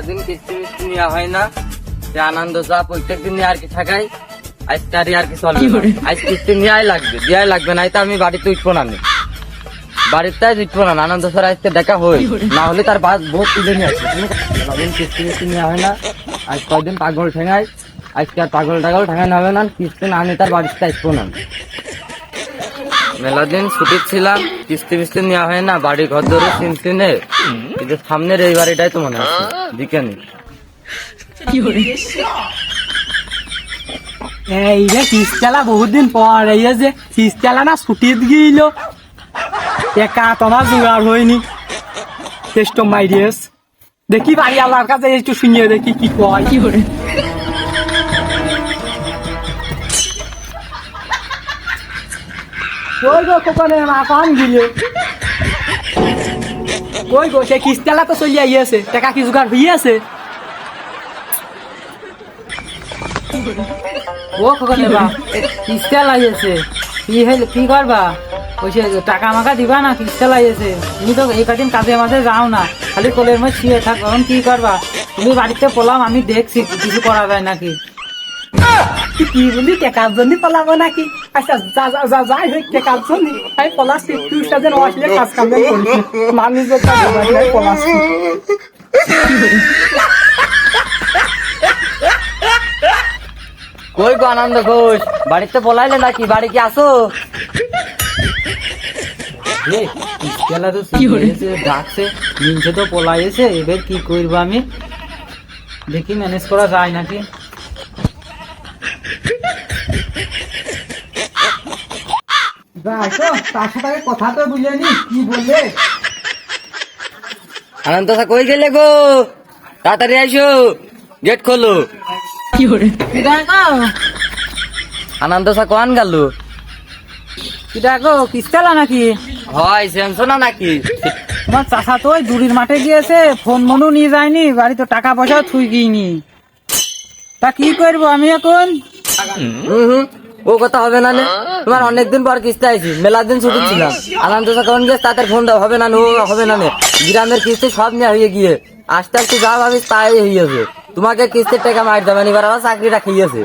মেলা দিন কিস্তি মিস্তি নেওয়া হয় না। সে আনন্দ যা প্রত্যেকদিন নিয়ে আর কি থাকাই আজকে আর আর কি চলবে আজ কিস্তি নেওয়াই লাগবে দেওয়াই লাগবে না তো আমি বাড়িতে উঠবো না আমি। বাড়িতে উঠবো না আনন্দ স্যার আজকে দেখা হই। না হলে তার বাদ বহুত তুলে নিয়ে আসবে। মেলা দিন কিস্তি মিস্তি নেওয়া হয় না। আজ কয়দিন পাগল ঠেঙাই আজকে আর পাগল টাগল ঠেঙানো হবে না কিস্তি না আমি তার বাড়িতে আসব না মেলা দিন ছুটি ছিলাম কিস্তি মিস্তি নেওয়া হয় না বাড়ি ঘর ধরে চিনতে কিন্তু সামনের এই বাড়িটাই তো মনে আছে। দিকে এই যে কিস্তেলা বহুত দিন পর, এই যে কিস্তেলা না ছুটিত গিয়েছিল একা তোমার জোগাড় হয়নি। মাইরিয়েস দেখি বাড়ি কাছে একটু শুনিয়ে দেখি কি কয়। কি করে কোকানে মাকান গিয়ে কই গো সে কিস্তেলা তো চলি আইয়াছে টাকা কি জোগাড় হয়ে আছে? ও খোকনে বা কিস্তা লাগিয়েছে কি হইল, কি করবা? কইছে, টাকা মাকা দিবা না কিস্তা লাগিয়েছে তুমি তো এই কদিন কাজে মাঝে যাও না, খালি কোলের মধ্যে শুয়ে থাক, এখন কি করবা? তুমি বাড়িতে পলাম আমি দেখছি, কিছু করা যায় নাকি? তুই কি বলি টেকার জন্য পলাবো নাকি আচ্ছা যা যা যা যাই হোক টেকার জন্য আমি পলাচ্ছি তুই সাথে আসলে কাজ কাম করবি মানুষ কই গো আনন্দ ঘোষ বাড়িতে বলাইলে নাকি বাড়ি কি আসো তো ডাকছে নিচে তো পলাইছে এবার কি করব আমি দেখি ম্যানেজ করা যায় নাকি যাই তো তার সাথে আগে কথা তো কি বললে? আনন্দ কই গেলে গো? তাড়াতাড়ি আইসো গেট খোলো। আনন্দ স্যার কোয়ান গেল? কি ডাকো কিস্তালা নাকি? হয় সেনসো না নাকি? তোমার চাষা তো ওই দূরের মাঠে গিয়েছে ফোন মনও নিয়ে যায়নি বাড়ি তো টাকা পয়সা থুই গিয়েনি। তা কি করব আমি এখন? হুম হুম। ও কথা হবে না নে? তোমার অনেকদিন পর কিস্তি আইছি মেলা দিন ছুটি ছিলাম আনন্দ কখন গিয়ে তাদের ফোন দাও হবে না ও হবে না নে? গ্রামের কিস্তি সব নিয়ে হয়ে গিয়ে আস্তে আস্তে যা ভাবিস তাই হয়ে হইয়াছে তোমাকে কিস্তির টাকা মার দেবেন এবার আবার চাকরিটা খেয়েছে।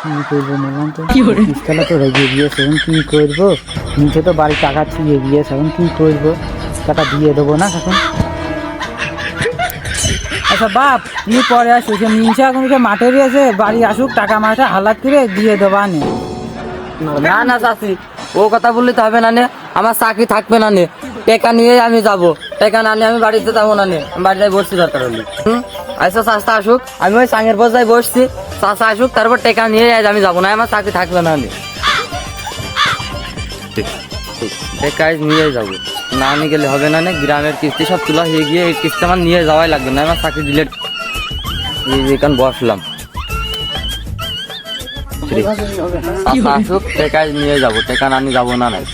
কি করব তো? কিস্তালা তো রেগে গিয়েছে এখন কি করব? নিচে তো বাড়ি টাকা ছুঁয়ে গিয়েছে এখন কি করব? টাকা দিয়ে দেবো না এখন? আচ্ছা বাপ তুমি পরে আসো। সে মিনসা এখন সে মাঠে গিয়েছে বাড়ি আসুক টাকা মাঠে হালাত করে দিয়ে দেবা নে না না চাষি ও কথা বললে তো হবে না নে আমার চাকরি থাকবে না নে। টেকা নিয়ে আমি যাব। টাকা না নিয়ে আমি বাড়িতে যাব না নে আমি বাড়িতে বসছি দরকার হলে। হুম? আচ্ছা চাষটা আসুক আমি ওই সাঙের বসায় বসছি। চাষা আসুক তারপর টেকা নিয়ে আজ আমি যাব না আমার চাকরি থাকবে না নে। টাকা আজ নিয়ে যাব। না নিয়ে গেলে হবে না নে গ্রামের কিস্তি সব তোলা হয়ে গিয়ে এই কিস্তি আমার নিয়ে যাওয়াই লাগবে না আমার চাকরি দিলে এখান বসলাম। আসুক টেকায় নিয়ে যাব টেকা আমি যাব না নাই